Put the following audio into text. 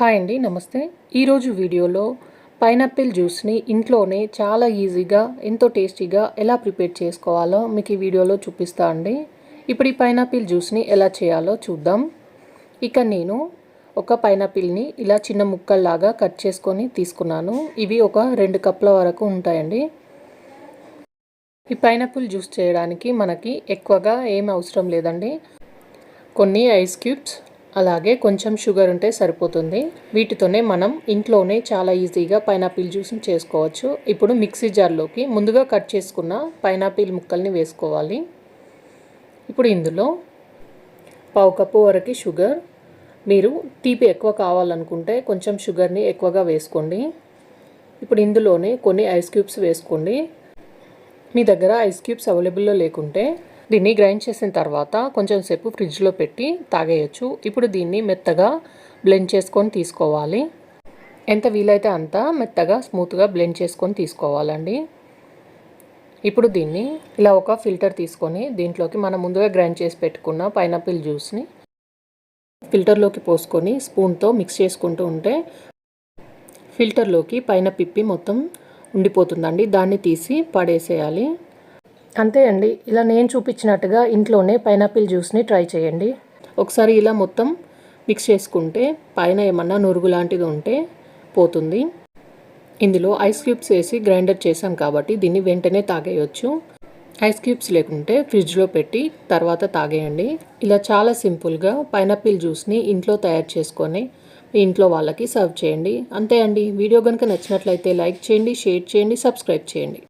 Hi అండి నమస్తే. ఈరోజు వీడియోలో పైనాపిల్ జ్యూస్ని ఇంట్లోనే చాలా ఈజీగా ఎంతో టేస్టీగా ఎలా ప్రిపేర్ చేసుకోవాలో మీకు ఈ వీడియోలో చూపిస్తా అండి. ఇప్పుడు ఈ పైనాపిల్ జ్యూస్ని ఎలా చేయాలో చూద్దాం. ఇక నేను ఒక పైనాపిల్ని ఇలా చిన్న ముక్కల్లాగా కట్ చేసుకొని తీసుకున్నాను. ఇవి ఒక రెండు కప్పుల వరకు ఉంటాయండి. ఈ పైనాపిల్ జ్యూస్ చేయడానికి మనకి ఎక్కువగా ఏం అవసరం లేదండి. కొన్ని ఐస్ క్యూబ్స్ అలాగే కొంచెం షుగర్ ఉంటే సరిపోతుంది. వీటితోనే మనం ఇంట్లోనే చాలా ఈజీగా పైనాపిల్ జ్యూస్ని చేసుకోవచ్చు. ఇప్పుడు మిక్సీ జార్లోకి ముందుగా కట్ చేసుకున్న పైనాపిల్ ముక్కల్ని వేసుకోవాలి. ఇప్పుడు ఇందులో పావు కప్పు వరకు షుగర్. మీరు తీపి ఎక్కువ కావాలనుకుంటే కొంచెం షుగర్ని ఎక్కువగా వేసుకోండి. ఇప్పుడు ఇందులోనే కొన్ని ఐస్ క్యూబ్స్ వేసుకోండి. మీ దగ్గర ఐస్ క్యూబ్స్ అవైలబుల్లో లేకుంటే దీన్ని గ్రైండ్ చేసిన తర్వాత కొంచెం సేపు ఫ్రిడ్జ్లో పెట్టి తాగేయచ్చు. ఇప్పుడు దీన్ని మెత్తగా బ్లెండ్ చేసుకొని తీసుకోవాలి. ఎంత వీలైతే అంత మెత్తగా స్మూత్గా బ్లెండ్ చేసుకొని తీసుకోవాలండి. ఇప్పుడు దీన్ని ఇలా ఒక ఫిల్టర్ తీసుకొని దీంట్లోకి మనం ముందుగా గ్రైండ్ చేసి పెట్టుకున్న పైనాపిల్ జ్యూస్ని ఫిల్టర్లోకి పోసుకొని స్పూన్తో మిక్స్ చేసుకుంటూ ఉంటే ఫిల్టర్లోకి పైన పిప్పి మొత్తం ఉండిపోతుందండి. దాన్ని తీసి పడేసేయాలి. అంతే అండి. ఇలా నేను చూపించినట్టుగా ఇంట్లోనే పైనాపిల్ జ్యూస్ని ట్రై చేయండి. ఒకసారి ఇలా మొత్తం మిక్స్ చేసుకుంటే పైన ఏమన్నా నురుగు లాంటిది ఉంటే పోతుంది. ఇందులో ఐస్ క్యూబ్స్ వేసి గ్రైండర్ చేసాం కాబట్టి దీన్ని వెంటనే తాగేయచ్చు. ఐస్ క్యూబ్స్ లేకుంటే ఫ్రిడ్జ్లో పెట్టి తర్వాత తాగేయండి. ఇలా చాలా సింపుల్గా పైనాపిల్ జ్యూస్ని ఇంట్లో తయారు చేసుకొని మీ ఇంట్లో వాళ్ళకి సర్వ్ చేయండి. అంతే అండి. వీడియో కనుక నచ్చినట్లయితే లైక్ చేయండి షేర్ చేయండి సబ్స్క్రైబ్ చేయండి.